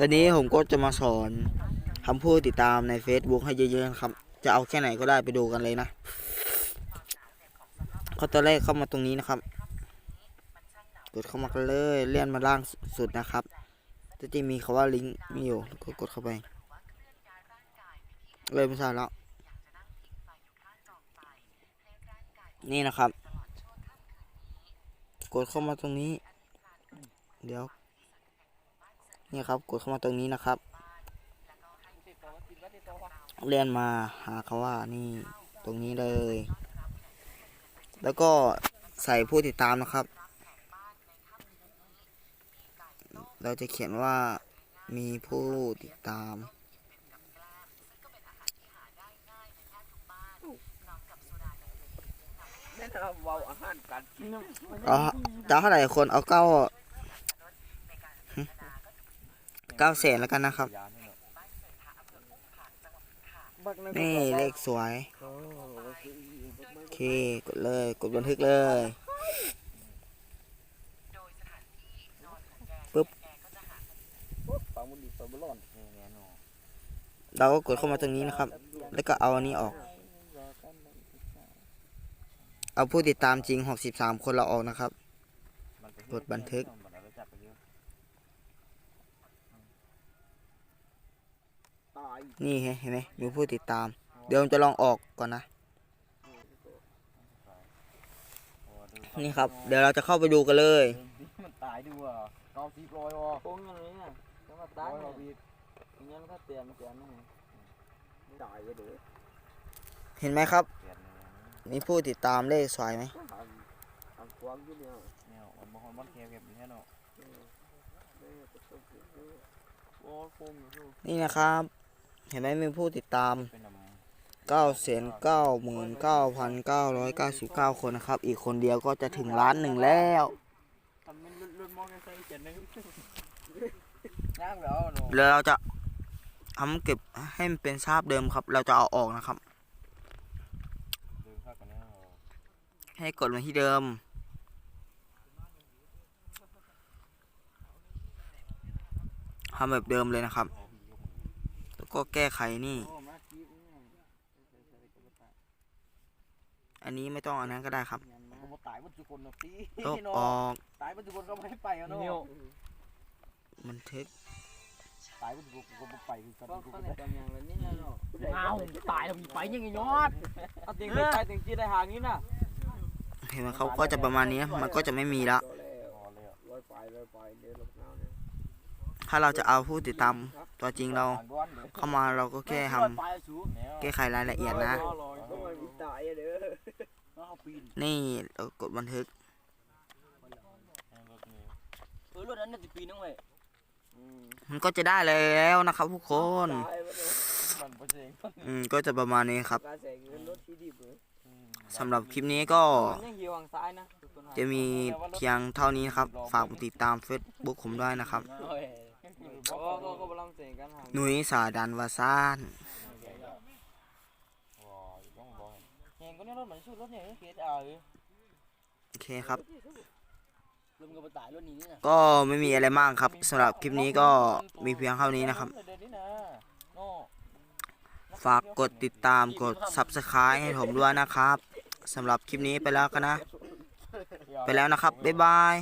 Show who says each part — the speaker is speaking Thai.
Speaker 1: วันนี้ผมก็จะมาสอนคำพูดติดตามใน Facebook ให้เยอะๆนะครับ จะเอาแค่ไหนก็ได้ไปดูกันเลยนะก็ตอนแรกเข้ามาตรงนี้นะครับ กดเข้ามากันเลยเลื่อนมาล่างสุดนะครับจะจะมีคำว่าลิงก์มีอยู่ก็กดเข้าไป เลยไม่ใช่แล้ว นี่นะครับ กดเข้ามาตรงนี้ เดี๋ยว นี่ครับ กดเข้ามาตรงนี้นะครับ เลื่อนมาหาคำว่านี่ตรงนี้เลย แล้วก็ใส่ผู้ติดตามนะครับ เราจะเขียนว่ามีผู้ติดตาม
Speaker 2: แนะนำเว้าอาหารการกิน
Speaker 1: เอาจะเอาเท่าไหร่คนเอาเก้าหึ เก้าแสนแล้วกันนะครับ นี่เลขสวย โอเค กดเลย กดบันทึกเลย
Speaker 2: ปลาหมุดีปลาบ
Speaker 1: เราก็กดเข้ามาตรงนี้นะครับ แล้วก็เอาอันนี้ออก เอาผู้ติดตามจริง 63 คนเราออกนะครับ กดบันทึก
Speaker 2: ตาย
Speaker 1: นี่เห็นไหมมีผู้ติดตาม เดี๋ยวผมจะลองออกก่อนนะ นี่ครับ เดี๋ยวเราจะเข้าไปดูกันเลย
Speaker 2: มันตายด้วยเก้าสิบร้อยวะ
Speaker 3: โกงอย่างนี้อะจะมา
Speaker 2: ร้
Speaker 3: ตา
Speaker 2: อยยเรา
Speaker 3: เนี่ย
Speaker 2: บี
Speaker 3: อย่างนี้มันก็เตือนเตือนนี่
Speaker 2: ตายก็เด้อ
Speaker 1: เห็นไหมครับ มีผู้ติดตามเลขสวยไหม
Speaker 2: ทำทำความอยู่เนี่ย
Speaker 4: เนี่ยมันบางคนมันเคลเก็บอยู่แค่เนาะ
Speaker 3: โอ้โกงอยู่
Speaker 1: นี่นะครับ เห็นไหมมีผู้ติดตาม
Speaker 4: เป็นน
Speaker 1: 9 9 9 9 9 9 คนนะครับ อีกคนเดียวก็จะถึงล้านหนึ่งแล้ว
Speaker 3: ทำมันลุ่นมองกันใส่เจ็ดนึงำ
Speaker 4: ย่างแล้วเนาะ
Speaker 1: แล้วเราจะทำเก็บให้มันเป็นทราบเดิมครับ เราจะเอาออกนะครับ
Speaker 4: ลืมภาพกันเนี่ย
Speaker 1: ให้กดมาที่เดิม ทำแบบเดิมเลยนะครับแล้ว ก็แก้ไขนี่
Speaker 3: โอ้มาจีบนี่
Speaker 1: อันนี้ไม่ต้องอันนั้นก็ได้ครับ
Speaker 3: ยันมา
Speaker 4: ก็บ่ตายมันทุกคนเนาะตี
Speaker 1: ลบ
Speaker 4: เนาะ
Speaker 1: ออก
Speaker 4: ตายมันทุกคนก็ไม่ให้ไปอะเนาะ
Speaker 1: บันทึก
Speaker 4: ตายมันทุกคนก็บ่ไปคือกัน
Speaker 3: ก็
Speaker 4: ทุกค
Speaker 3: เขา
Speaker 4: น
Speaker 3: ในกำยังเลยนี่นะเนาะ
Speaker 4: อ้าวตายแล้วมีไปยังไงยอด
Speaker 3: เอาติงไปไปติงจีได้หางนี้น่ะ
Speaker 1: เห็นไหมเขาก็จะประมาณนี้มันก็จะไม่มีแล้ว
Speaker 2: ก็แล้ว
Speaker 4: พอเลยอะ
Speaker 1: ถ้าเราจะเอาผู้ติดตามตัวจริงเรา
Speaker 4: เข้า
Speaker 1: มาเราก็แค่ทำแก้ไขรายละเอียดนะ
Speaker 2: นี่เรา
Speaker 1: กดบันทึกมันก็จะได้แล้วนะครับทุกคน
Speaker 2: อื
Speaker 4: ม
Speaker 1: ก็จะประมาณนี้ครับ
Speaker 2: สำ
Speaker 1: หรับคลิปนี้ก็จะมีเพียงเท่านี้ครับ ฝากติดตาม Facebook ผมด้วยนะครับ
Speaker 3: ก็ก็ก็บลังเสียงกันหาง
Speaker 1: หนุยสาดันวาซาน
Speaker 4: ว้าวต้องบ่เห็นก็เนี่ยรถมันสู้รถเนี่ยเฮ็ดเอาเอ้ย
Speaker 1: โอเคครับ
Speaker 3: ลมก็บ่ตายรถนี้นี่นะ
Speaker 1: ก็ไม่มีอะไรมากครับสำหรับคลิปนี้ก็มีเพียงเท่านี้นะครับ
Speaker 4: เดี๋ยวนี้นะเนาะ
Speaker 1: ฝากกดติดตามกด Subscribe ให้ผมด้วยนะครับสำหรับคลิปนี้ไปแล้วกันนะ ไปแล้วนะครับ บ๊ายบาย